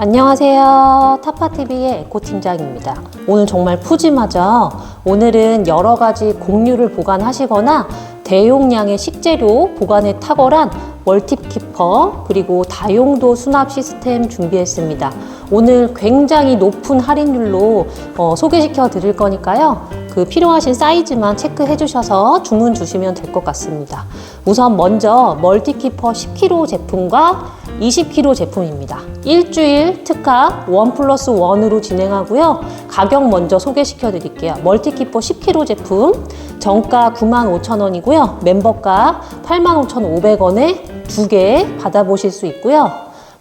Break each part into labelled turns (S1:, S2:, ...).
S1: 안녕하세요. 타파TV의 에코팀장입니다. 오늘 정말 푸짐하죠? 오늘은 여러 가지 곡류를 보관하시거나 대용량의 식재료 보관에 탁월한 멀티키퍼 그리고 다용도 수납 시스템 준비했습니다. 오늘 굉장히 높은 할인율로 어, 소개시켜 드릴 거니까요. 그 필요하신 사이즈만 체크해 주셔서 주문 주시면 될 것 같습니다. 우선 먼저 멀티키퍼 10kg 제품과 20kg 제품입니다. 일주일 특가 원 플러스 원으로 진행하고요. 가격 먼저 소개시켜 드릴게요. 멀티키퍼 10kg 제품 정가 95,000원이고요. 멤버가 85,500원에 두 개 받아보실 수 있고요.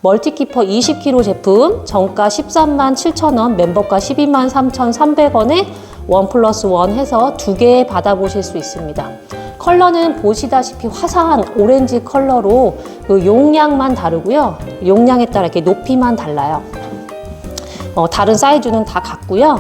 S1: 멀티키퍼 20kg 제품 정가 13만 7천원, 멤버가 12만 3,300원에 원 플러스 원 해서 두 개 받아보실 수 있습니다. 컬러는 보시다시피 화사한 오렌지 컬러로 그 용량만 다르고요. 용량에 따라 이렇게 높이만 달라요. 어, 다른 사이즈는 다 같고요.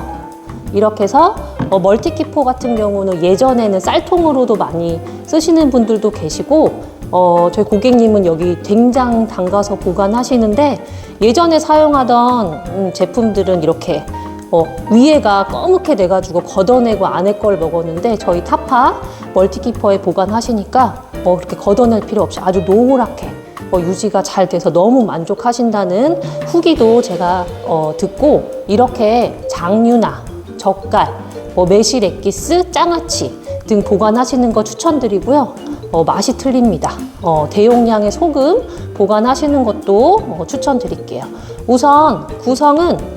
S1: 이렇게 해서 어, 멀티키포 같은 경우는 예전에는 쌀통으로도 많이 쓰시는 분들도 계시고 어, 저희 고객님은 여기 된장 담가서 보관하시는데 예전에 사용하던 음, 제품들은 이렇게 어, 위에가 검게 돼가지고 걷어내고 안에 걸 먹었는데 저희 타파 멀티키퍼에 보관하시니까 어, 그렇게 걷어낼 필요 없이 아주 노랗게 어, 유지가 잘 돼서 너무 만족하신다는 후기도 제가 어, 듣고 이렇게 장류나 젓갈, 뭐 매실 엑기스, 장아찌 등 보관하시는 거 추천드리고요. 어, 맛이 틀립니다. 어, 대용량의 소금 보관하시는 것도 어, 추천드릴게요. 우선 구성은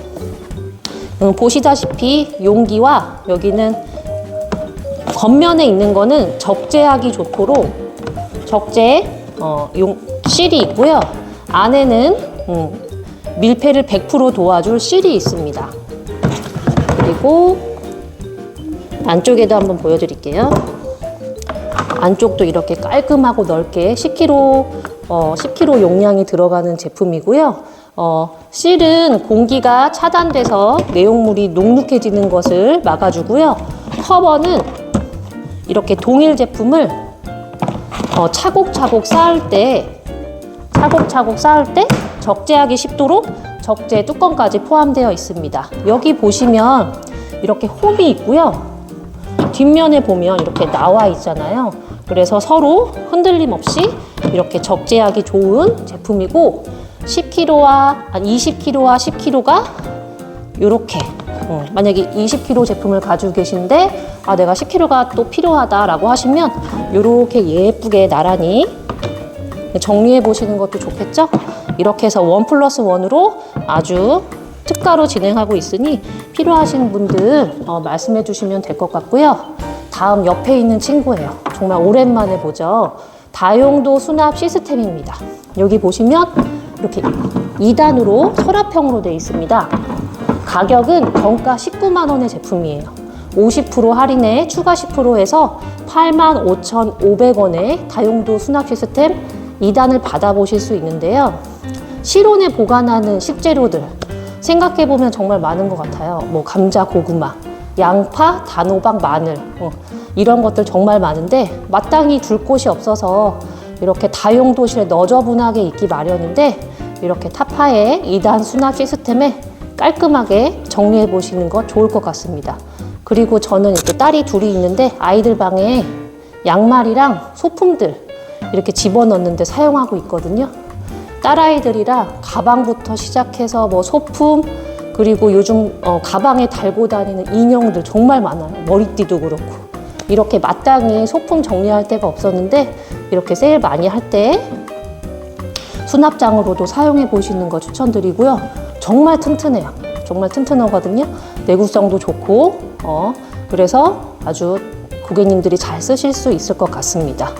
S1: 음, 보시다시피 용기와 여기는 겉면에 있는 거는 적재하기 좋도록 적재 어, 용 실이 있고요. 안에는 음, 밀폐를 100% 도와줄 실이 있습니다. 그리고 안쪽에도 한번 보여드릴게요. 안쪽도 이렇게 깔끔하고 넓게 10kg, 어, 10kg 용량이 들어가는 제품이고요. 어, 실은 공기가 차단돼서 내용물이 눅눅해지는 것을 막아주고요. 커버는 이렇게 동일 제품을 어, 차곡차곡 쌓을 때 차곡차곡 쌓을 때 적재하기 쉽도록 적재 뚜껑까지 포함되어 있습니다. 여기 보시면 이렇게 홈이 있고요. 뒷면에 보면 이렇게 나와 있잖아요. 그래서 서로 흔들림 없이 이렇게 적재하기 좋은 제품이고 10kg와 20kg와 10kg가 이렇게 어, 만약에 20kg 제품을 가지고 계신데 아 내가 10kg가 또 필요하다라고 하시면 이렇게 예쁘게 나란히 정리해 보시는 것도 좋겠죠? 이렇게 해서 원 플러스 원으로 아주 특가로 진행하고 있으니 필요하신 분들 어, 말씀해 주시면 될 것 같고요. 다음 옆에 있는 친구예요. 정말 오랜만에 보죠. 다용도 수납 시스템입니다. 여기 보시면 이렇게 2단으로 서랍형으로 되어 있습니다. 가격은 정가 19만 원의 제품이에요. 50% 할인에 추가 10%해서 85,500원의 다용도 수납 시스템 2단을 받아보실 수 있는데요. 실온에 보관하는 식재료들 생각해보면 정말 많은 것 같아요. 뭐 감자, 고구마, 양파, 단호박, 마늘 어, 이런 것들 정말 많은데 마땅히 둘 곳이 없어서 이렇게 다용도실에 너저분하게 있기 마련인데 이렇게 타파의 2단 수납 시스템에 깔끔하게 정리해 보시는 것 좋을 것 같습니다. 그리고 저는 이렇게 딸이 둘이 있는데 아이들 방에 양말이랑 소품들 이렇게 집어넣는데 사용하고 있거든요. 딸아이들이라 가방부터 시작해서 뭐 소품 그리고 요즘 어, 가방에 달고 다니는 인형들 정말 많아요. 머리띠도 그렇고 이렇게 마땅히 소품 정리할 데가 없었는데 이렇게 세일 많이 할 때 수납장으로도 사용해 보시는 거 추천드리고요. 정말 튼튼해요. 정말 튼튼하거든요. 내구성도 좋고 어, 그래서 아주 고객님들이 잘 쓰실 수 있을 것 같습니다.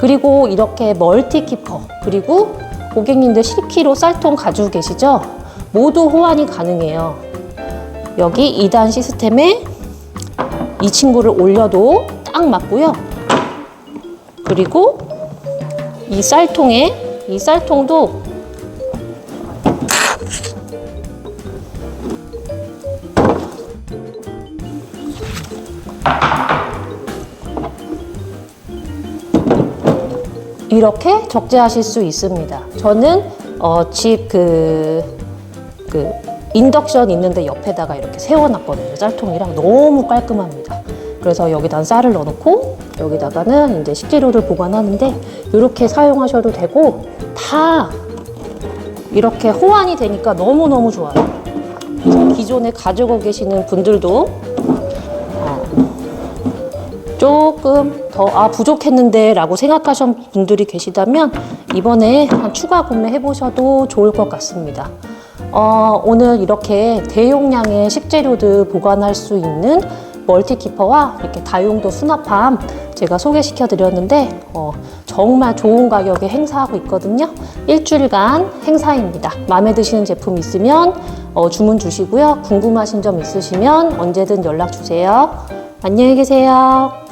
S1: 그리고 이렇게 멀티키퍼 그리고 고객님들 10kg 쌀통 가지고 계시죠? 모두 호환이 가능해요. 여기 2단 시스템에 이 친구를 올려도 딱 맞고요. 그리고 이 쌀통에 이 쌀통도 이렇게 적재하실 수 있습니다. 저는 어, 집그 그 인덕션 있는데 옆에다가 이렇게 세워놨거든요. 쌀통이랑 너무 깔끔합니다. 그래서 여기다 쌀을 넣어놓고 여기다가는 이제 식재료를 보관하는데 이렇게 사용하셔도 되고 다 이렇게 호환이 되니까 너무너무 좋아요. 기존에 가지고 계시는 분들도 어, 조금 더 아 부족했는데 라고 생각하신 분들이 계시다면 이번에 한 추가 구매해 보셔도 좋을 것 같습니다. 어, 오늘 이렇게 대용량의 식재료들 보관할 수 있는 멀티키퍼와 이렇게 다용도 수납함 제가 소개시켜 드렸는데 어, 정말 좋은 가격에 행사하고 있거든요. 일주일간 행사입니다. 마음에 드시는 제품 있으면 어, 주문 주시고요. 궁금하신 점 있으시면 언제든 연락 주세요. 안녕히 계세요.